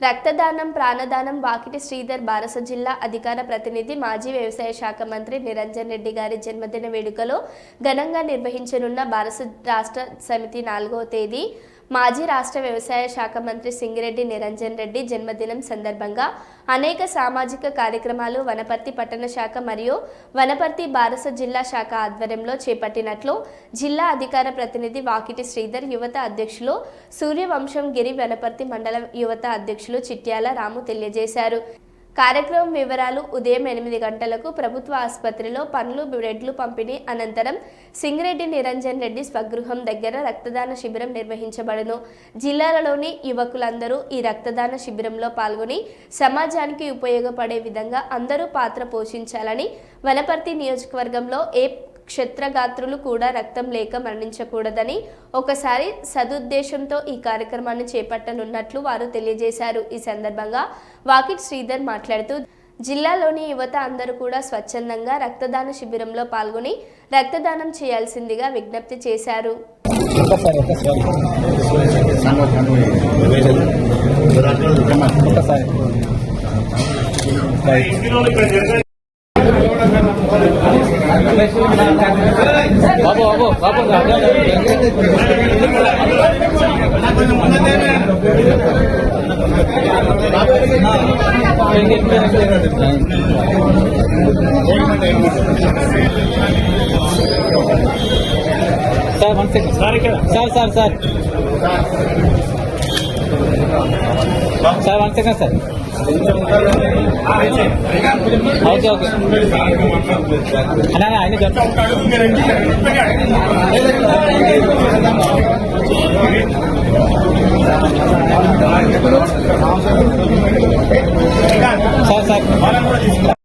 రక్తదానం ప్రాణదానం వాకిటి శ్రీధర్ బారస జిల్లా అధికార ప్రతినిధి మాజీ వ్యవసాయ శాఖ మంత్రి నిరంజన్ రెడ్డి గారి జన్మదిన వేడుకలో ఘనంగా నిర్వహించనున్న బారస రాష్ట్ర సమితి నాలుగవ తేదీ మాజీ రాష్ట్ర వ్యవసాయ శాఖ మంత్రి సింగిరెడ్డి నిరంజన్ రెడ్డి జన్మదినం సందర్భంగా అనేక సామాజిక కార్యక్రమాలు వనపర్తి పట్టణ శాఖ మరియు వనపర్తి బారస జిల్లా శాఖ ఆధ్వర్యంలో చేపట్టినట్లు జిల్లా అధికార ప్రతినిధి వాకిటి శ్రీధర్ యువత అధ్యక్షులు సూర్యవంశం గిరి వనపర్తి మండల యువత అధ్యక్షులు చిట్యాల రాము తెలియజేశారు. కార్యక్రమం వివరాలు ఉదయం ఎనిమిది గంటలకు ప్రభుత్వ ఆసుపత్రిలో పండ్లు బ్రెడ్లు పంపిణీ అనంతరం సింగిరెడ్డి నిరంజన్ రెడ్డి స్వగృహం దగ్గర రక్తదాన శిబిరం నిర్వహించబడును. జిల్లాలలోని యువకులందరూ ఈ రక్తదాన శిబిరంలో పాల్గొని సమాజానికి ఉపయోగపడే విధంగా అందరూ పాత్ర పోషించాలని వనపర్తి నియోజకవర్గంలో ఏ క్షత్రగాత్రులు కూడా రక్తం లేక మరణించకూడదని ఒకసారి సదుద్దేశంతో ఈ కార్యక్రమాన్ని చేపట్టనున్నట్లు వారు తెలియజేశారు. ఈ సందర్భంగా వాకిట్ శ్రీధర్ మాట్లాడుతూ జిల్లాలోని యువత అందరూ కూడా స్వచ్ఛందంగా రక్తదాన శిబిరంలో పాల్గొని రక్తదానం చేయాల్సిందిగా విజ్ఞప్తి చేశారు. ఒకసారి బాబు బాబు బాబు sir one second sir sir sir sir one second sir okay okay అన్నా ఆయన సార్ సార్.